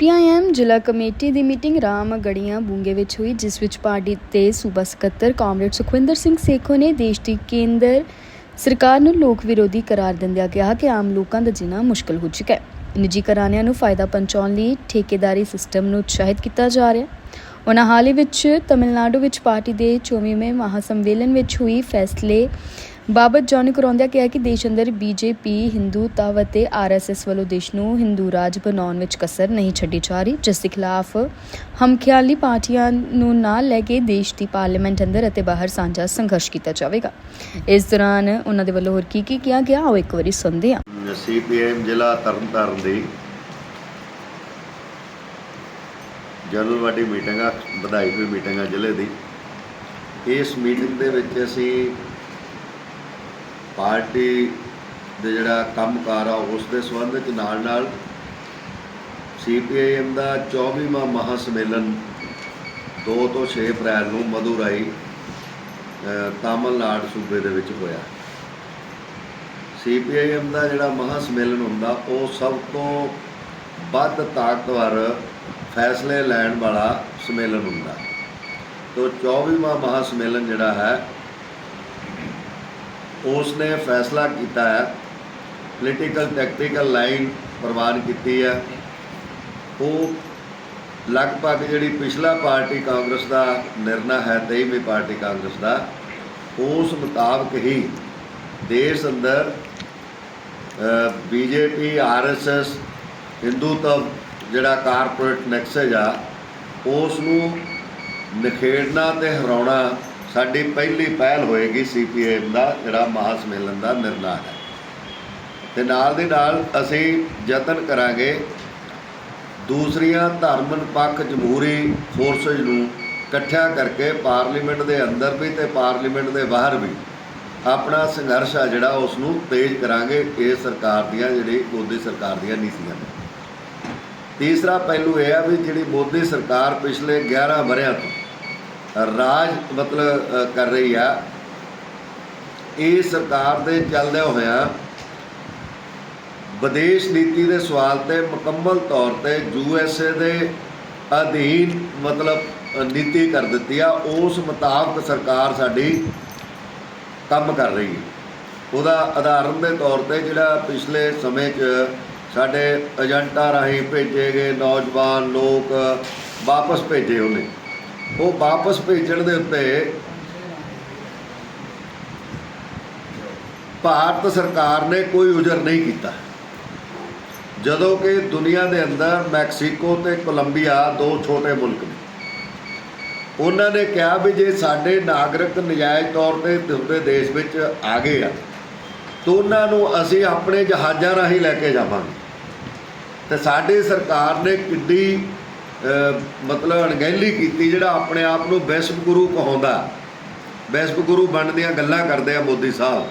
CPIM ਜ਼ਿਲ੍ਹਾ committee ਦੀ meeting Ramgarhian ਬੁੰਗੇ ਵਿੱਚ ਹੋਈ, ਜਿਸ ਵਿੱਚ ਪਾਰਟੀ ਦੇ ਸੂਬਾ ਸਕੱਤਰ ਕਾਮਰੇਡ ਸੁਖਵਿੰਦਰ ਸਿੰਘ ਸੇਖੋ ਨੇ ਦੇਸ਼ ਦੀ ਕੇਂਦਰ ਸਰਕਾਰ ਨੂੰ ਲੋਕ ਵਿਰੋਧੀ ਕਰਾਰ ਦਿੰਦਿਆਂ ਕਿਹਾ ਕਿ ਆਮ ਲੋਕਾਂ ਦਾ ਜੀਣਾ ਮੁਸ਼ਕਲ ਹੋ ਚੁੱਕਾ ਹੈ। ਨਿੱਜੀ ਘਰਾਣਿਆਂ ਨੂੰ ਫਾਇਦਾ ਪਹੁੰਚਾਉਣ ਲਈ ਠੇਕੇਦਾਰੀ ਸਿਸਟਮ ਨੂੰ ਉਤਸ਼ਾਹਿਤ ਕੀਤਾ ਜਾ ਰਿਹਾ ਹੈ। ਉਹਨਾਂ ਹਾਲ ਹੀ ਵਿੱਚ ਤਮਿਲਨਾਡੂ ਵਿੱਚ ਪਾਰਟੀ ਦੇ 24ਵੇਂ ਮਹਾਸੰਮੇਲਨ ਵਿੱਚ ਹੋਈ ਫੈਸਲੇ ਬਾਬਤ ਜਾਣੂ ਕਰਾਉਂਦਿਆਂ ਕਿਹਾ ਕਿ ਦੇਸ਼ ਅੰਦਰ ਬੀਜੇਪੀ, ਹਿੰਦੂ ਤਵ ਅਤੇ ਆਰਐਸਐਸ ਵੱਲੋਂ ਦੇਸ਼ ਨੂੰ ਹਿੰਦੂ ਰਾਜ ਬਣਾਉਣ ਵਿੱਚ ਕਸਰ ਨਹੀਂ ਛੱਡੀ ਜਾ ਰਹੀ, ਜਿਸ ਦੇ ਖਿਲਾਫ ਹਮਖਿਆਲੀ ਪਾਰਟੀਆਂ ਨੂੰ ਨਾਲ ਲੈ ਕੇ ਦੇਸ਼ ਦੀ ਪਾਰਲੀਮੈਂਟ ਅੰਦਰ ਅਤੇ ਬਾਹਰ ਸਾਂਝਾ ਸੰਘਰਸ਼ ਕੀਤਾ ਜਾਵੇਗਾ। ਇਸ ਦੌਰਾਨ ਉਹਨਾਂ ਦੇ ਵੱਲੋਂ ਹੋਰ ਕੀ ਕੀ ਕਿਹਾ ਗਿਆ, ਉਹ ਇੱਕ ਵਾਰੀ ਸੁਣਦੇ ਹਾਂ। ਸੀਪੀਐਮ ਜ਼ਿਲ੍ਹਾ ਤਰਨਤਾਰਨ ਦੀ ਜਨਰਲ ਵਾਡੀ ਮੀਟਿੰਗ ਆ ਵਧਾਈ ਹੋਈ ਮੀਟਿੰਗ ਆ ਜ਼ਿਲ੍ਹੇ ਦੀ। ਇਸ ਮੀਟਿੰਗ ਦੇ ਵਿੱਚ ਅਸੀਂ ਪਾਰਟੀ ਦੇ ਜਿਹੜਾ ਕੰਮਕਾਰ ਆ ਉਸ ਦੇ ਸੰਬੰਧ ਵਿੱਚ ਨਾਲ ਨਾਲ ਸੀਪੀਆਈਐਮ ਦਾ 24ਵਾਂ ਮਹਾ ਸੰਮੇਲਨ 2 ਤੋਂ 6 ਅਪ੍ਰੈਲ ਨੂੰ ਮਦੁਰਾਈ ਅ, ਤਾਮਿਲਨਾਡੂ ਸੂਬੇ ਦੇ ਵਿੱਚ ਹੋਇਆ। ਸੀਪੀਆਈਐਮ ਦਾ ਜਿਹੜਾ ਮਹਾ ਸੰਮੇਲਨ ਹੁੰਦਾ ਉਹ ਸਭ ਤੋਂ ਵੱਧ ਤਾਕਤਵਰ ਫੈਸਲੇ ਲੈਣ ਵਾਲਾ ਸੰਮੇਲਨ ਹੁੰਦਾ। ਤੋਂ 24ਵਾਂ ਮਹਾ ਸੰਮੇਲਨ ਜਿਹੜਾ ਹੈ ਉਸ ਨੇ ਫੈਸਲਾ ਕੀਤਾ ਹੈ। ਪੋਲੀਟੀਕਲ ਟੈਕਟੀਕਲ ਲਾਈਨ ਪ੍ਰਵਾਨ ਕੀਤੀ ਹੈ। ਉਹ ਲਗਭਗ ਜਿਹੜੀ ਪਿਛਲਾ ਪਾਰਟੀ ਕਾਂਗਰਸ ਦਾ ਨਿਰਣਾ ਹੈ 23ਵੀਂ ਪਾਰਟੀ ਕਾਂਗਰਸ ਦਾ, ਉਸ ਮੁਤਾਬਕ ਹੀ ਦੇਸ਼ ਅੰਦਰ ਬੀਜੇਪੀ ਆਰਐਸਐਸ ਹਿੰਦੂਤਵ ਜਿਹੜਾ ਕਾਰਪੋਰੇਟ ਨੈਕਸਸ ਆ ਉਸ ਨੂੰ ਨਿਖੇੜਨਾ ਤੇ ਹਰਾਉਣਾ ਸਾਡੀ ਪਹਿਲੀ ਪਹਿਲ ਹੋਏਗੀ ਸੀਪੀਐਮ ਦਾ, ਜਿਹੜਾ ਮਹਾ ਸੰਮੇਲਨ ਦਾ ਨਿਰਣਾ ਹੈ। ਤੇ ਨਾਲ ਦੇ ਨਾਲ ਅਸੀਂ ਯਤਨ ਕਰਾਂਗੇ ਦੂਸਰੀਆਂ ਧਰਮ ਨਿਰਪੱਖ ਜਮਹੂਰੀ ਫੋਰਸਸ ਨੂੰ ਇਕੱਠਿਆ ਕਰਕੇ ਪਾਰਲੀਮੈਂਟ ਦੇ ਅੰਦਰ ਵੀ ਤੇ ਪਾਰਲੀਮੈਂਟ ਦੇ ਬਾਹਰ ਵੀ ਆਪਣਾ ਸੰਘਰਸ਼ ਆ ਜਿਹੜਾ ਉਸ ਨੂੰ ਤੇਜ਼ ਕਰਾਂਗੇ ਇਹ ਸਰਕਾਰ ਦੀਆਂ ਜਿਹੜੀ ਮੋਦੀ ਸਰਕਾਰ ਦੀਆਂ ਨੀਤੀਆਂ ਨੇ। ਤੀਸਰਾ ਪਹਿਲੂ ਇਹ ਆ ਵੀ ਜਿਹੜੀ ਮੋਦੀ ਸਰਕਾਰ ਪਿਛਲੇ 11 ਵਰਿਆਂ ਤੋਂ ਰਾਜ ਮਤਲਬ ਕਰ ਰਹੀ ਆ। ਇਹ ਸਰਕਾਰ ਦੇ ਚੱਲਦਿਆਂ ਹੋਇਆਂ ਵਿਦੇਸ਼ ਨੀਤੀ ਦੇ ਸਵਾਲ ਤੇ ਮੁਕੰਮਲ ਤੌਰ ਤੇ ਯੂ ਐੱਸ ਏ ਦੇ ਅਧੀਨ ਮਤਲਬ ਨੀਤੀ ਕਰ ਦਿੱਤੀ ਆ। ਉਸ ਮੁਤਾਬਕ ਸਰਕਾਰ ਸਾਡੀ ਕੰਮ ਕਰ ਰਹੀ ਹੈ। ਉਹਦਾ ਆਧਾਰਨ ਦੇ ਤੌਰ ਤੇ ਜਿਹੜਾ ਪਿਛਲੇ ਸਮੇਂ 'ਚ ਸਾਡੇ ਏਜੰਟਾਂ ਰਾਹੀਂ ਭੇਜੇ ਗਏ ਨੌਜਵਾਨ ਲੋਕ ਵਾਪਸ ਭੇਜੇ ਉਹਨੇ। ਉਹ ਵਾਪਸ ਭੇਜਣ ਦੇ ਉੱਤੇ ਭਾਰਤ ਸਰਕਾਰ ਨੇ ਕੋਈ ਉਜਰ ਨਹੀਂ ਕੀਤਾ। ਜਦੋਂ ਕਿ ਦੁਨੀਆ ਦੇ ਅੰਦਰ ਮੈਕਸੀਕੋ ਤੇ ਕੋਲੰਬੀਆ ਦੋ ਛੋਟੇ ਮੁਲਕ ਨੇ। ਉਹਨਾਂ ਨੇ ਕਿਹਾ ਵੀ ਜੇ ਸਾਡੇ ਨਾਗਰਿਕ ਨਜਾਇਜ਼ ਤੌਰ ਤੇ ਦੂਸਰੇ ਦੇਸ਼ ਵਿੱਚ ਆ ਗਏ ਆ, ਤਾਂ ਉਹਨਾਂ ਨੂੰ ਅਸੀਂ ਆਪਣੇ ਜਹਾਜ਼ਾਂ ਰਾਹੀਂ ਲੈ ਕੇ ਜਾਵਾਂਗੇ। ਤੇ ਸਾਡੀ ਸਰਕਾਰ ਨੇ ਕਿੱਡੀ ਮਤਲਬ ਅਣਗਹਿਲੀ ਕੀਤੀ ਜਿਹੜਾ ਆਪਣੇ ਆਪ ਨੂੰ ਵੈਸਵ ਗੁਰੂ ਕਹਾਉਂਦਾ। ਵੈਸਵ ਗੁਰੂ ਬਣਨ ਗੱਲਾਂ ਕਰਦੇ ਆ ਮੋਦੀ ਸਾਹਿਬ।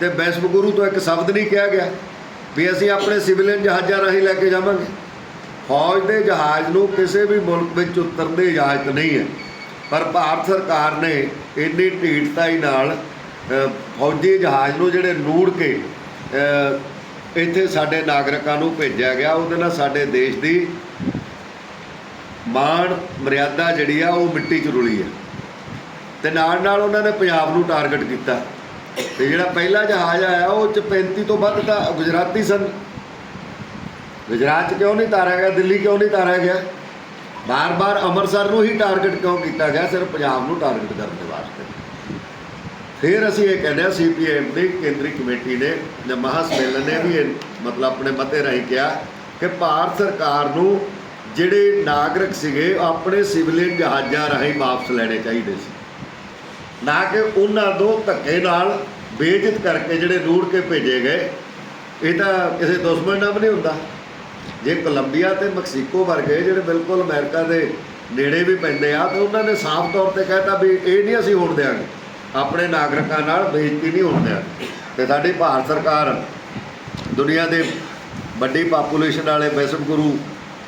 ਤੇ ਵੈਸਵ ਗੁਰੂ ਤੋਂ ਇੱਕ ਸ਼ਬਦ ਨਹੀਂ ਕਿਹਾ ਗਿਆ ਵੀ ਅਸੀਂ ਆਪਣੇ ਸਿਵਲੀਅਨ ਜਹਾਜ਼ਾਂ ਰਾਹੀਂ ਲੈ ਕੇ ਜਾਵਾਂਗੇ। ਫੌਜ ਦੇ ਜਹਾਜ਼ ਨੂੰ ਕਿਸੇ ਵੀ ਮੁਲਕ ਵਿੱਚ ਉਤਰਨ ਦੀ ਇਜਾਜ਼ਤ ਨਹੀਂ ਹੈ। ਪਰ ਭਾਰਤ ਸਰਕਾਰ ਨੇ ਇੰਨੀ ਢੀਠਤਾਈ ਨਾਲ ਅ, ਫੌਜੀ ਜਹਾਜ਼ ਨੂੰ ਜਿਹੜੇ ਨੂੜ ਕੇ ਇੱਥੇ ਸਾਡੇ ਨਾਗਰਿਕਾਂ ਨੂੰ ਭੇਜਿਆ ਗਿਆ ਉਹਦੇ ਨਾਲ ਸਾਡੇ ਦੇਸ਼ ਦੀ ਮਾਣ, ਮਰਿਆਦਾ ਜਿਹੜੀ ਆ, ਉਹ ਮਿੱਟੀ 'ਚ ਰੁਲੀ ਆ। ਤੇ ਨਾਲ ਨਾਲ ਉਹਨਾਂ ਨੇ ਪੰਜਾਬ ਨੂੰ ਟਾਰਗੇਟ ਕੀਤਾ। ਤੇ ਜਿਹੜਾ ਪਹਿਲਾ ਜਹਾਜ਼ ਆਇਆ, ਉਹ ਚ 35 ਤੋਂ ਵੱਧ ਤਾਂ ਗੁਜਰਾਤੀ ਸਨ। ਗੁਜਰਾਤ 'ਚ ਕਿਉਂ ਨਹੀਂ ਤਾਰਿਆ ਗਿਆ, ਦਿੱਲੀ ਕਿਉਂ ਨਹੀਂ ਤਾਰਿਆ ਗਿਆ? ਬਾਰ-ਬਾਰ ਅੰਮ੍ਰਿਤਸਰ ਨੂੰ ਹੀ ਟਾਰਗੇਟ ਕਿਉਂ ਕੀਤਾ ਗਿਆ? ਸਿਰਫ ਪੰਜਾਬ ਨੂੰ ਟਾਰਗੇਟ ਕਰਨ ਦੇ ਵਾਸਤੇ। ਫਿਰ ਅਸੀਂ ਇਹ ਕਹਿੰਦੇ ਆ ਸੀਪੀਐਮ ਦੀ ਕੇਂਦਰੀ ਕਮੇਟੀ ਨੇ ਜਾਂ ਮਹਾ ਸੰਮੇਲਨ ਨੇ ਵੀ ਇਹ ਮਤਲਬ ਆਪਣੇ ਮਤੇ ਰਾਹੀਂ ਕਿਹਾ ਕਿ ਭਾਰਤ ਸਰਕਾਰ ਨੂੰ ਜਿਹੜੇ ਨਾਗਰਿਕ ਸੀਗੇ ਆਪਣੇ ਸਿਵਲੀਅਨ ਜਹਾਜ਼ਾਂ ਰਾਹੀਂ ਵਾਪਸ ਲੈਣੇ ਚਾਹੀਦੇ ਸੀ। ਨਾ ਕਿ ਉਹਨਾਂ ਤੋਂ ਧੱਕੇ ਨਾਲ ਬੇਇੱਜ਼ਤ ਕਰਕੇ ਜਿਹੜੇ ਰੂੜ ਕੇ ਭੇਜੇ ਗਏ। ਇਹ ਤਾਂ ਕਿਸੇ ਦੁਸ਼ਮਣ ਨਾਲ ਨਹੀਂ ਹੁੰਦਾ। ਜੇ ਕੋਲੰਬੀਆ ਤੇ ਮੈਕਸੀਕੋ ਵਰਗੇ ਜਿਹੜੇ ਬਿਲਕੁਲ ਅਮਰੀਕਾ ਦੇ ਨੇੜੇ ਵੀ ਪੈਂਦੇ ਆ, ਤੇ ਉਹਨਾਂ ਨੇ ਸਾਫ਼ ਤੌਰ ਤੇ ਕਹਿਤਾ ਵੀ ਇਹ ਨਹੀਂ ਅਸੀਂ ਹੋਣ ਦਿਆਂਗੇ। ਆਪਣੇ ਨਾਗਰਿਕਾਂ ਨਾਲ ਬੇਇੱਜ਼ਤੀ ਨਹੀਂ ਹੋਣ ਦਿਆਂਗੇ। ਤੇ ਸਾਡੀ ਭਾਰਤ ਸਰਕਾਰ ਦੁਨੀਆ ਦੇ ਵੱਡੀ ਪਾਪੂਲੇਸ਼ਨ ਵਾਲੇ ਵਿਸ਼ਵ ਗੁਰੂ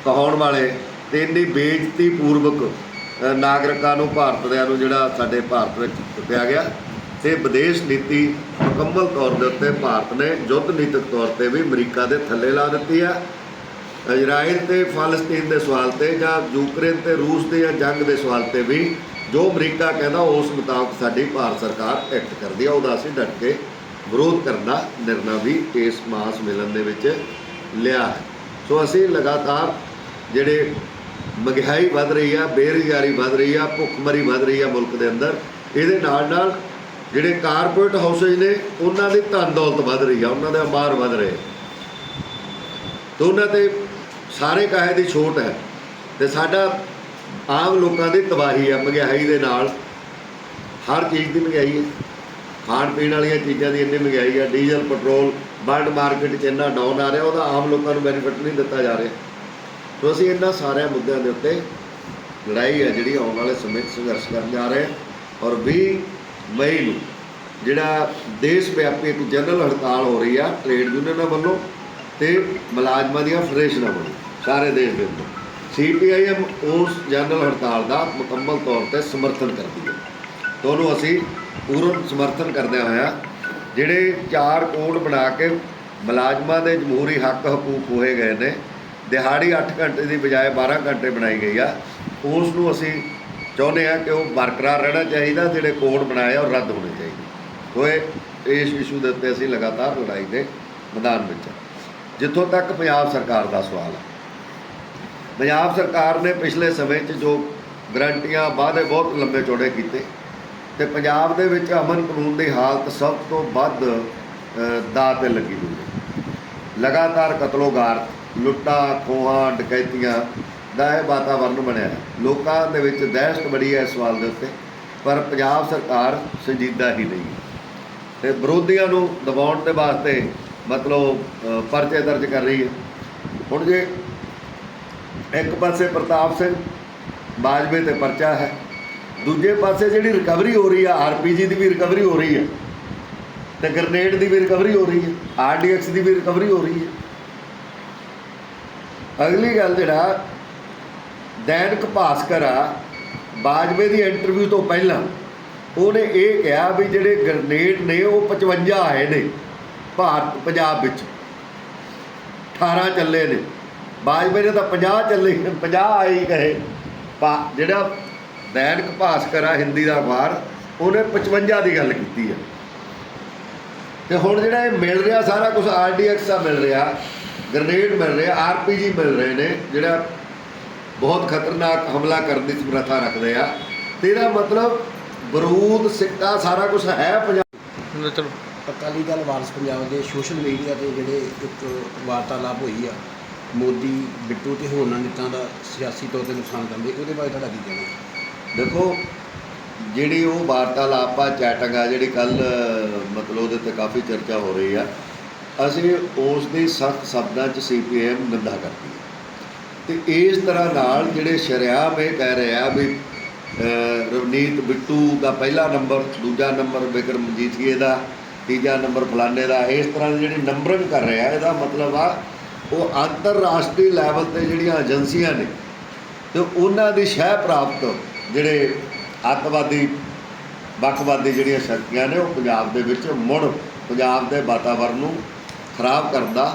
ਕਹਾਉਣ ਵਾਲੇ ਤੇ ਇੰਨੀ ਬੇਇੱਜ਼ਤੀ ਪੂਰਵਕ ਨਾਗਰਿਕਾਂ ਨੂੰ ਭਾਰਤਿਆਂ ਨੂੰ ਜਿਹੜਾ ਸਾਡੇ ਭਾਰਤ ਵਿੱਚ ਦਿੱਤਾ ਗਿਆ ਤੇ ਵਿਦੇਸ਼ ਨੀਤੀ ਮੁਕੰਮਲ ਤੌਰ ਦੇ ਉੱਤੇ ਭਾਰਤ ਨੇ ਯੁੱਧ ਨੀਤਿਕ ਤੌਰ ਤੇ ਵੀ ਅਮਰੀਕਾ ਦੇ ਥੱਲੇ ਲਾ ਦਿੱਤੀ ਹੈ ਇਜ਼ਰਾਈਲ ਤੇ ਫਲਸਤੀਨ ਦੇ ਸਵਾਲ ਤੇ ਜਾਂ ਯੂਕਰੇਨ ਤੇ ਰੂਸ ਦੇ ਜਾਂ ਜੰਗ ਦੇ ਸਵਾਲ ਤੇ ਵੀ ਜੋ ਅਮਰੀਕਾ ਕਹਿੰਦਾ ਉਸ ਮੁਤਾਬਕ ਸਾਡੀ ਭਾਰਤ ਸਰਕਾਰ ਐਕਟ ਕਰਦੀ ਆ, ਉਹਦਾ ਅਸੀਂ ਡਟ ਕੇ ਵਿਰੋਧ ਕਰਨ ਦਾ ਨਿਰਣਾ ਵੀ ਇਸ ਮਾਸ ਮਿਲਨ ਦੇ ਵਿੱਚ ਲਿਆ ਹੈ। ਸੋ ਅਸੀਂ ਲਗਾਤਾਰ ਜਿਹੜੇ ਮਹਿੰਗਾਈ ਵੱਧ ਰਹੀ ਆ, ਬੇਰੁਜ਼ਗਾਰੀ ਵੱਧ ਰਹੀ ਆ, ਭੁੱਖਮਰੀ ਵੱਧ ਰਹੀ ਆ ਮੁਲਕ ਦੇ ਅੰਦਰ, ਇਹਦੇ ਨਾਲ ਨਾਲ ਜਿਹੜੇ ਕਾਰਪੋਰੇਟ ਹਾਊਸੇਜ ਨੇ, ਉਹਨਾਂ ਦੀ ਧਨ ਦੌਲਤ ਵੱਧ ਰਹੀ ਆ, ਉਹਨਾਂ ਦਾ ਅੰਬਾਰ ਵੱਧ ਰਹੇ। ਤੇ ਉਹਨਾਂ ਤੇ ਸਾਰੇ ਕਾਹੇ ਦੀ ਛੋਟ ਹੈ ਤੇ ਸਾਡਾ ਆਮ ਲੋਕਾਂ ਦੀ ਤਬਾਹੀ ਆ ਮਹਿੰਗਾਈ ਦੇ ਨਾਲ। ਹਰ ਚੀਜ਼ ਦੀ ਮਹਿੰਗਾਈ ਹੈ। ਖਾਣ ਪੀਣ ਵਾਲੀਆਂ ਚੀਜ਼ਾਂ ਦੀ ਇੰਨੀ ਮਹਿੰਗਾਈ ਆ ਡੀਜ਼ਲ, ਪੈਟਰੋਲ ਵਰਲਡ ਮਾਰਕੀਟ 'ਚ ਇੰਨਾ ਡਾਊਨ ਆ ਰਿਹਾ, ਉਹਦਾ ਆਮ ਲੋਕਾਂ ਨੂੰ ਬੈਨੀਫਿਟ ਨਹੀਂ ਦਿੱਤਾ ਜਾ ਰਿਹਾ। ਸੋ ਅਸੀਂ ਇਹਨਾਂ ਸਾਰਿਆਂ ਮੁੱਦਿਆਂ ਦੇ ਉੱਤੇ ਲੜਾਈ ਹੈ, ਜਿਹੜੀ ਆਉਣ ਵਾਲੇ ਸਮੇਂ 'ਚ ਸੰਘਰਸ਼ ਕਰਨ ਜਾ ਰਹੇ ਹਾਂ। ਔਰ 20 ਮਈ ਨੂੰ ਜਿਹੜਾ ਦੇਸ਼ ਵਿਆਪੀ ਇੱਕ ਜਨਰਲ ਹੜਤਾਲ ਹੋ ਰਹੀ ਆ, ਟ੍ਰੇਡ ਯੂਨੀਅਨਾਂ ਵੱਲੋਂ ਤੇ ਮੁਲਾਜ਼ਮਾਂ ਦੀਆਂ ਫੈਡਰੇਸ਼ਨਾਂ ਵੱਲੋਂ, ਸਾਰੇ ਦੇਸ਼ ਦੇ ਅੰਦਰ। ਸੀਪੀਆਈਐਮ ਉਸ ਜਨਰਲ ਹੜਤਾਲ ਦਾ ਮੁਕੰਮਲ ਤੌਰ ਤੇ ਸਮਰਥਨ ਕਰਦੀ ਹੈ। ਤੇ ਅਸੀਂ ਪੂਰਨ ਸਮਰਥਨ ਕਰਦਿਆਂ ਹੋਇਆ ਜਿਹੜੇ ਚਾਰ ਕੋਡ ਬਣਾ ਕੇ ਮੁਲਾਜ਼ਮਾਂ ਦੇ ਜਮਹੂਰੀ ਹੱਕ, ਹਕੂਕ ਹੋਏ ਗਏ ਨੇ ਦਿਹਾੜੀ 8 ਘੰਟੇ ਦੀ ਬਜਾਏ 12 ਘੰਟੇ ਬਣਾਈ ਗਈ ਆ। ਉਸ ਨੂੰ ਅਸੀਂ ਚਾਹੁੰਦੇ ਆ ਕਿ ਉਹ ਬਰਕਰਾਰ ਰਹਿਣਾ ਚਾਹੀਦਾ ਜਿਹੜੇ ਕੋਡ ਬਣਾਏ ਆ ਉਹ ਰੱਦ ਹੋਣੇ ਚਾਹੀਦੇ। ਸੋ ਇਹ ਇਸ ਇਸ਼ੂ ਦੇ ਉੱਤੇ ਅਸੀਂ ਲਗਾਤਾਰ ਲੜਾਈ ਦੇ ਮੈਦਾਨ ਵਿੱਚ ਜਿੱਥੋਂ ਤੱਕ ਪੰਜਾਬ ਸਰਕਾਰ ਦਾ ਸਵਾਲ ਹੈ ਪੰਜਾਬ ਸਰਕਾਰ ਨੇ ਪਿਛਲੇ ਸਮੇਂ 'ਚ ਜੋ ਗਰੰਟੀਆਂ ਵਾਅਦੇ ਬਹੁਤ ਲੰਬੇ ਚੌੜੇ ਕੀਤੇ ਤੇ ਪੰਜਾਬ ਦੇ ਵਿੱਚ ਅਮਨ ਕਾਨੂੰਨ ਦੀ ਹਾਲਤ ਸਭ ਤੋਂ ਵੱਧ ਅ, ਦਾਅ ਤੇ ਲੱਗੀ ਹੋਈ ਹੈ। ਲਗਾਤਾਰ ਕਤਲੋਗਾਰ ਲੁੱਟਾਂ, ਖੋਹਾਂ, ਡਕੈਤੀਆਂ ਦਾ ਇਹ ਵਾਤਾਵਰਨ ਬਣਿਆ ਹੈ। ਲੋਕਾਂ ਦੇ ਵਿੱਚ ਦਹਿਸ਼ਤ ਬੜੀ ਹੈ ਇਸ ਸਵਾਲ ਦੇ ਉੱਤੇ, ਪਰ ਪੰਜਾਬ ਸਰਕਾਰ ਸੰਜੀਦਾ ਹੀ ਨਹੀਂ ਹੈ। ਤੇ ਵਿਰੋਧੀਆਂ ਨੂੰ ਦਬਾਉਣ ਦੇ ਵਾਸਤੇ ਮਤਲਬ ਪਰਚੇ ਦਰਜ ਕਰ ਰਹੀ ਹੈ। ਹੁਣ ਜੇ ਇੱਕ ਪਾਸੇ ਪ੍ਰਤਾਪ ਸਿੰਘ ਬਾਜਵੇ ਤੇ ਪਰਚਾ ਹੈ, ਦੂਜੇ ਪਾਸੇ ਜਿਹੜੀ ਰਿਕਵਰੀ ਹੋ ਰਹੀ ਆ ਆਰਪੀਜੀ ਦੀ ਵੀ ਰਿਕਵਰੀ ਹੋ ਰਹੀ ਹੈ, ਤੇ ਗ੍ਰਨੇਡ ਦੀ ਵੀ ਰਿਕਵਰੀ ਹੋ ਰਹੀ ਹੈ ਆਰਡੀਐਕਸ ਦੀ ਵੀ ਰਿਕਵਰੀ ਹੋ ਰਹੀ ਹੈ ਅਗਲੀ ਗੱਲ ਜਿਹੜਾ, ਦੈਨਿਕ ਭਾਸਕਰ ਆ, ਬਾਜਵੇ ਦੀ ਇੰਟਰਵਿਊ ਤੋਂ ਪਹਿਲਾਂ, ਉਹਨੇ ਇਹ ਕਿਹਾ ਵੀ ਜਿਹੜੇ ਗ੍ਰਨੇਡ ਨੇ, ਉਹ 55 ਆਏ ਨੇ, ਭਾਰਤ, ਪੰਜਾਬ ਵਿੱਚ। 18 ਚੱਲੇ ਨੇ। ਬਾਜਵੇ ਨੇ ਤਾਂ 50 ਚੱਲੇ 50 ਆਈ ਕਹੇ ਪਾ ਜਿਹੜਾ ਦੈਨਿਕ ਭਾਸਕਰ ਆ, ਹਿੰਦੀ ਦਾ ਅਖਬਾਰ, ਉਹਨੇ 55 ਦੀ ਗੱਲ ਕੀਤੀ ਹੈ ਤੇ ਹੁਣ ਜਿਹੜਾ ਇਹ ਮਿਲ ਰਿਹਾ, ਸਾਰਾ ਕੁਝ ਆਰਡੀਐਕਸ ਦਾ ਮਿਲ ਰਿਹਾ। ਗ੍ਰਨੇਡ ਮਿਲ ਰਿਹਾ ਆਰਪੀਜੀ ਮਿਲ ਰਹੇ ਨੇ ਜਿਹੜਾ ਬਹੁਤ ਖਤਰਨਾਕ ਹਮਲਾ ਕਰਨ ਦੀ ਸਮਰੱਥਾ ਰੱਖਦੇ ਆ। ਤੇ ਇਹਦਾ ਮਤਲਬ ਬਰੂਦ ਸਿੱਕਾ ਸਾਰਾ ਕੁਝ ਹੈ ਪੰਜਾਬ ਚਲੋ। ਅਕਾਲੀ ਦਲ ਵਾਰਸ ਪੰਜਾਬ ਦੇ ਸੋਸ਼ਲ ਮੀਡੀਆ ਤੇ ਜਿਹੜੇ ਇੱਕ ਵਾਰਤਾਲਾਪ ਹੋਈ ਆ ਮੋਦੀ ਬਿੱਟੂ ਤੇ ਹੋਰਨਾਂ ਨੇਤਾਵਾਂ ਦਾ ਸਿਆਸੀ ਤੌਰ ਤੇ ਨੁਕਸਾਨ ਕਰਦੇ ਉਹਦੇ ਬਾਰੇ ਤੁਹਾਡਾ ਕੀ ਕਹਿਣਾ? ਦੇਖੋ ਜਿਹੜੀ ਉਹ ਵਾਰਤਾਲਾਪ ਆ ਚੈਟਿੰਗ ਆ ਜਿਹੜੀ ਕੱਲ ਮਤਲਬ ਉਹਦੇ ਤੇ ਕਾਫੀ ਚਰਚਾ ਹੋ ਰਹੀ ਆ ਅਸੀਂ ਉਸ ਦੀ ਸਖਤ ਸ਼ਬਦਾਂ 'ਚ ਸੀਪੀਐਮ ਨਿੰਦਾ ਕਰਦੀ ਹੈ। ਤੇ ਇਸ ਤਰ੍ਹਾਂ ਨਾਲ ਜਿਹੜੇ ਸ਼ਰਿਆਮ ਇਹ ਕਹਿ ਰਹੇ ਆ ਵੀ ਰਵਨੀਤ ਬਿੱਟੂ ਦਾ ਪਹਿਲਾ ਨੰਬਰ, ਦੂਜਾ ਨੰਬਰ ਵਿਕਰਮ ਮਜੀਠੀਏ ਦਾ, ਤੀਜਾ ਨੰਬਰ ਫਲਾਣੇ ਦਾ, ਇਸ ਤਰ੍ਹਾਂ ਦੀ ਜਿਹੜੀ ਨੰਬਰਿੰਗ ਕਰ ਰਿਹਾ ਇਹਦਾ ਮਤਲਬ ਆ ਉਹ ਅੰਤਰਰਾਸ਼ਟਰੀ ਲੈਵਲ ਤੇ ਜਿਹੜੀਆਂ ਏਜੰਸੀਆਂ ਨੇ ਤੇ ਉਹਨਾਂ ਦੀ ਸ਼ਹਿ ਪ੍ਰਾਪਤ ਜਿਹੜੇ ਅੱਤਵਾਦੀ, ਵੱਖਵਾਦੀ ਜਿਹੜੀਆਂ ਸ਼ਕਤੀਆਂ ਨੇ ਉਹ ਪੰਜਾਬ ਦੇ ਵਿੱਚ ਮੁੜ ਪੰਜਾਬ ਦੇ ਵਾਤਾਵਰਣ ਨੂੰ ਖਰਾਬ ਕਰਨ ਦਾ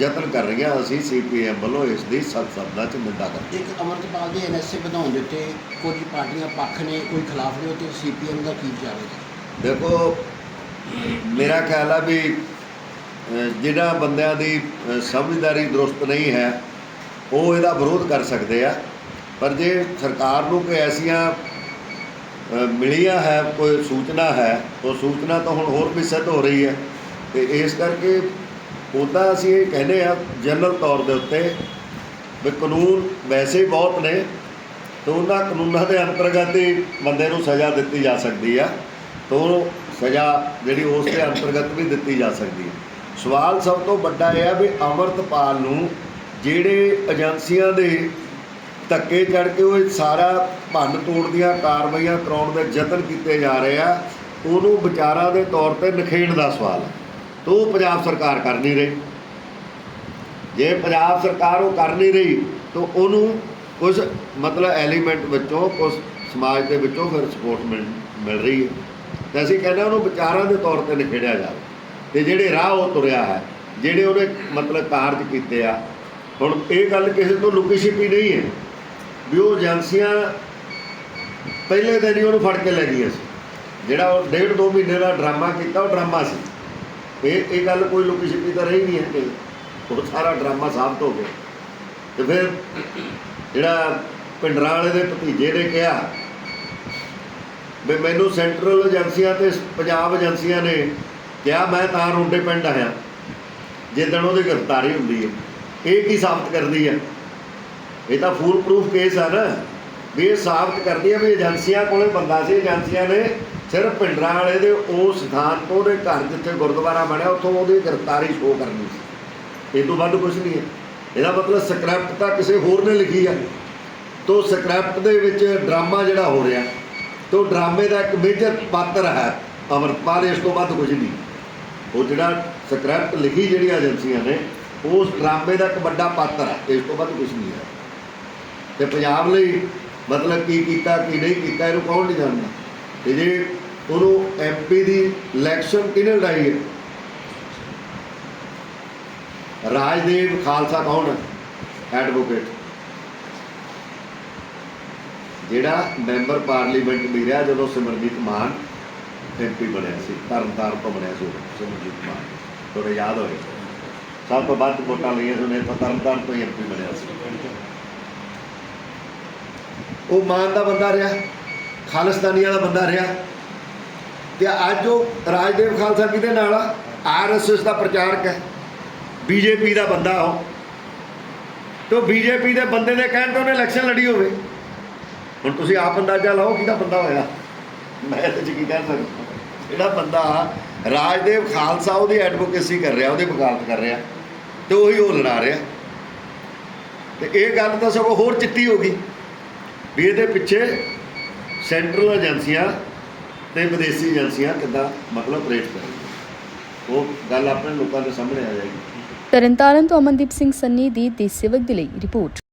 ਯਤਨ ਕਰ ਰਹੀਆਂ। ਅਸੀਂ ਸੀਪੀਐਮ ਵੱਲੋਂ ਇਸ ਦੀ ਸਖਤ ਸ਼ਬਦਾਂ 'ਚ ਨਿੰਦਾ ਕਰਦੇ ਇੱਕ ਅਮਰਤਪਾਲ ਦੇ ਐਨਐਸਏ ਵਧਾਉਣ ਦੇ ਉੱਤੇ ਕੁਝ ਪਾਰਟੀਆਂ ਪੱਖ ਨੇ ਕੋਈ ਖਿਲਾਫ ਨੇ ਤੇ ਸੀਪੀਐਮ ਦਾ ਕੀ ਹੈ? ਦੇਖੋ ਮੇਰਾ ਖਿਆਲ ਆ ਵੀ ਜਿਨ੍ਹਾਂ ਬੰਦਿਆਂ ਦੀ ਸਮਝਦਾਰੀ ਦਰੁਸਤ ਨਹੀਂ ਹੈ ਉਹ ਇਹਦਾ ਵਿਰੋਧ ਕਰ ਸਕਦੇ ਆ। ਪਰ ਜੇ ਸਰਕਾਰ ਨੂੰ ਕੋਈ ਐਸੀਆਂ ਮਿਲੀਆਂ ਹੈ ਕੋਈ ਸੂਚਨਾ ਹੈ ਉਹ ਸੂਚਨਾ ਤਾਂ ਹੁਣ ਹੋਰ ਵੀ ਸਿੱਧ ਹੋ ਰਹੀ ਹੈ। ਤੇ ਇਸ ਕਰਕੇ ਉੱਦਾਂ ਅਸੀਂ ਇਹ ਕਹਿੰਦੇ ਆ ਜਨਰਲ ਤੌਰ ਦੇ ਉੱਤੇ ਵੀ ਕਾਨੂੰਨ ਵੈਸੇ ਹੀ ਬਹੁਤ ਨੇ ਤੇ ਉਹਨਾਂ ਕਾਨੂੰਨਾਂ ਦੇ ਅੰਤਰਗਤ ਹੀ ਬੰਦੇ ਨੂੰ ਸਜ਼ਾ ਦਿੱਤੀ ਜਾ ਸਕਦੀ ਆ ਤਾਂ ਉਹ ਸਜ਼ਾ ਜਿਹੜੀ ਉਸ ਦੇ ਅੰਤਰਗਤ ਵੀ ਦਿੱਤੀ ਜਾ ਸਕਦੀ ਹੈ ਸਵਾਲ ਸਭ ਤੋਂ ਵੱਡਾ ਇਹ ਆ ਵੀ ਅਮਰਤਪਾਲ ਨੂੰ ਜਿਹੜੇ ਏਜੰਸੀਆਂ ਦੇ ਧੱਕੇ ਚੜ ਕੇ ਉਹ ਸਾਰਾ ਭੰਨ ਤੋੜ ਦੀਆਂ ਕਾਰਵਾਈਆਂ ਕਰਾਉਣ ਦੇ ਯਤਨ ਕੀਤੇ ਜਾ ਰਹੇ ਆ, ਉਹਨੂੰ ਵਿਚਾਰਾਂ ਦੇ ਤੌਰ ਤੇ ਨਿਖੇੜ ਦਾ ਸਵਾਲ ਹੈ ਤਾਂ ਉਹ ਪੰਜਾਬ ਸਰਕਾਰ ਕਰ ਨਹੀਂ ਰਹੀ। ਜੇ ਪੰਜਾਬ ਸਰਕਾਰ ਉਹ ਕਰ ਨਹੀਂ ਰਹੀ, ਤਾਂ ਉਹਨੂੰ ਕੁਝ ਮਤਲਬ ਐਲੀਮੈਂਟ ਵਿੱਚੋਂ ਕੁਝ ਸਮਾਜ ਦੇ ਵਿੱਚੋਂ ਫਿਰ ਸਪੋਰਟ ਮਿਲ ਮਿਲ ਰਹੀ ਹੈ। ਤੇ ਅਸੀਂ ਕਹਿੰਦੇ ਉਹਨੂੰ ਵਿਚਾਰਾਂ ਦੇ ਤੌਰ ਤੇ ਨਿਖੇੜਿਆ ਜਾਵੇ। ਤੇ ਜਿਹੜੇ ਰਾਹ ਉਹ ਤੁਰਿਆ ਹੈ, ਜਿਹੜੇ ਉਹਨੇ ਮਤਲਬ ਕਾਰਜ ਕੀਤੇ ਆ, ਹੁਣ ਇਹ ਗੱਲ ਕਿਸੇ ਤੋਂ ਲੁਕੀ ਛਿਪੀ ਨਹੀਂ ਹੈ ਵੀ ਉਹ ਏਜੰਸੀਆਂ ਪਹਿਲੇ ਦਿਨ ਹੀ ਉਹਨੂੰ ਫੜ ਕੇ ਲੈ ਗਈਆਂ ਸੀ। ਜਿਹੜਾ ਉਹ ਡੇਢ ਦੋ ਮਹੀਨੇ ਦਾ ਡਰਾਮਾ ਕੀਤਾ, ਉਹ ਡਰਾਮਾ ਸੀ। ਇਹ ਇਹ ਗੱਲ ਕੋਈ ਲੁਕੀ ਛਿਪੀ ਤਾਂ ਰਹੀ ਨਹੀਂ ਹੈ ਕਿ ਉਹ ਸਾਰਾ ਡਰਾਮਾ ਸਾਬਤ ਹੋ ਗਿਆ। ਤੇ ਫਿਰ ਜਿਹੜਾ ਪਿੰਡਰਾਂ ਵਾਲੇ ਦੇ ਭਤੀਜੇ ਨੇ ਕਿਹਾ ਵੀ ਮੈਨੂੰ ਸੈਂਟਰਲ ਏਜੰਸੀਆਂ ਤੇ ਪੰਜਾਬ ਏਜੰਸੀਆਂ ਨੇ ਕਿਹਾ, ਮੈਂ ਤਾਂ ਰੋਡੇ ਪਿੰਡ ਆਇਆ। ਜਿੱਦਣ ਉਹਦੀ ਗ੍ਰਿਫਤਾਰੀ ਹੁੰਦੀ ਹੈ, ਇਹ ਕੀ ਸਾਬਤ ਕਰਦੀ ਹੈ? ਇਹ ਤਾਂ ਫੂਲ ਪ੍ਰੂਫ ਕੇਸ ਆ ਨਾ। ਵੀ ਇਹ ਸਾਬਤ ਕਰਦੀ ਹੈ ਵੀ ਏਜੰਸੀਆਂ ਕੋਲੇ ਬੰਦਾ ਸੀ, ਏਜੰਸੀਆਂ ਨੇ ਸਿਰਫ ਪਿੰਡਰਾਂ ਵਾਲੇ ਦੇ ਉਸ ਸਥਾਨ ਤੋਂ ਉਹਦੇ ਘਰ ਜਿੱਥੇ ਗੁਰਦੁਆਰਾ ਬਣਿਆ, ਉੱਥੋਂ ਉਹਦੀ ਗ੍ਰਿਫਤਾਰੀ ਸ਼ੋਅ ਕਰਨੀ ਸੀ। ਇਹ ਤੋਂ ਵੱਧ ਕੁਝ ਨਹੀਂ ਹੈ। ਇਹਦਾ ਮਤਲਬ ਸਕ੍ਰਿਪਟ ਤਾਂ ਕਿਸੇ ਹੋਰ ਨੇ ਲਿਖੀ ਹੈ ਤੋ ਸਕ੍ਰਿਪਟ ਦੇ ਵਿੱਚ ਡਰਾਮਾ ਜਿਹੜਾ ਹੋ ਰਿਹਾ, ਤੋ ਡਰਾਮੇ ਦਾ ਇੱਕ ਮੇਜਰ ਪਾਤਰ ਹੈ, ਅਮਰਪਾਲ, ਇਸ ਤੋਂ ਵੱਧ ਕੁਝ ਨਹੀਂ। ਉਹ ਜਿਹੜਾ ਸਕ੍ਰਿਪਟ ਲਿਖੀ ਜਿਹੜੀਆਂ ਏਜੰਸੀਆਂ ਨੇ ਉਸ ਡਰਾਮੇ ਦਾ ਇੱਕ ਵੱਡਾ ਪਾਤਰ ਹੈ, ਇਸ ਤੋਂ ਵੱਧ ਕੁਝ ਨਹੀਂ ਹੈ। ਤੇ ਪੰਜਾਬ ਲਈ ਮਤਲਬ ਕੀ ਕੀਤਾ, ਕੀ ਨਹੀਂ ਕੀਤਾ, ਇਹਨੂੰ ਕੌਣ ਨਹੀਂ ਜਾਣਦਾ। ਤੇ ਜੇ ਉਹਨੂੰ ਐਮਪੀ ਦੀ ਇਲੈਕਸ਼ਨ ਕਿਹਨੇ ਲੜਾਈ ਹੈ? ਰਾਜਦੇਵ ਖਾਲਸਾ ਕੌਣ ਹੈ? ਐਡਵੋਕੇਟ ਜਿਹੜਾ ਮੈਂਬਰ ਪਾਰਲੀਮੈਂਟ ਵੀ ਰਿਹਾ ਜਦੋਂ ਸਿਮਰਜੀਤ ਮਾਨ ਐਮਪੀ ਬਣਿਆ ਸੀ, ਤਰਨਤਾਰਨ ਤੋਂ ਬਣਿਆ ਸੀ ਉਹ, ਸਿਮਰਜੀਤ ਮਾਨ। ਤੁਹਾਡੇ ਯਾਦ ਹੋਏ? ਸਭ ਤੋਂ ਵੱਧ ਵੋਟਾਂ ਲਈਆਂ ਸੀ ਉਹਨੇ ਤਾਂ ਤਰਨਤਾਰਨ ਤੋਂ ਹੀ ਐਮਪੀ ਬਣਿਆ ਸੀ। ਉਹ ਮਾਨ ਦਾ ਬੰਦਾ ਰਿਹਾ ਖਾਲਿਸਤਾਨੀਆਂ ਦਾ ਬੰਦਾ ਰਿਹਾ। ਤੇ ਅੱਜ ਉਹ ਰਾਜਦੇਵ ਖਾਲਸਾ ਕਿਹਦੇ ਨਾਲ ਆ? ਆਰਐਸਐਸ ਦਾ ਪ੍ਰਚਾਰਕ ਹੈ। ਬੀਜੇਪੀ ਦਾ ਬੰਦਾ ਉਹ। ਤੋਂ ਬੀਜੇਪੀ ਦੇ ਬੰਦੇ ਦੇ ਕਹਿਣ ਤੇ ਉਹਨੇ ਇਲੈਕਸ਼ਨ ਲੜੀ ਹੋਵੇ। ਹੁਣ ਤੁਸੀਂ ਆਪ ਅੰਦਾਜ਼ਾ ਲਾਓ ਕਿਹਦਾ ਬੰਦਾ ਹੋਇਆ। ਮੈਂ ਤਾਂ ਜੀ ਕੀ ਕਹਿ ਸਕਦਾ। ਜਿਹੜਾ ਬੰਦਾ ਰਾਜਦੇਵ ਖਾਲਸਾ ਉਹਦੀ ਐਡਵੋਕੇਸੀ ਕਰ ਰਿਹਾ, ਉਹਦੀ ਵਕਾਲਤ ਕਰ ਰਿਹਾ ਤੇ ਉਹੀ ਉਹ ਲੜਾ ਰਿਹਾ। ਤੇ ਇਹ ਗੱਲ ਤਾਂ ਸਗੋਂ ਹੋਰ ਚਿੱਤੀ ਹੋ ਗਈ ਵੀ ਇਹਦੇ ਪਿੱਛੇ ਸੈਂਟਰਲ ਏਜੰਸੀਆਂ ਤੇ ਵਿਦੇਸ਼ੀ ਏਜੰਸੀਆਂ ਕਿੱਦਾਂ ਮਤਲਬ ਰੇਟ ਕਰਦੀਆਂ ਉਹ ਗੱਲ ਆਪਣੇ ਲੋਕਾਂ ਦੇ ਸਾਹਮਣੇ ਆ ਜਾਏਗੀ। ਤਰਨਤਾਰਨ ਤੋਂ ਅਮਨਦੀਪ ਸਿੰਘ ਸੰਨੀ ਦੀ ਦੇਸ਼ ਸੇਵਕ ਦੇ ਲਈ ਰਿਪੋਰਟ।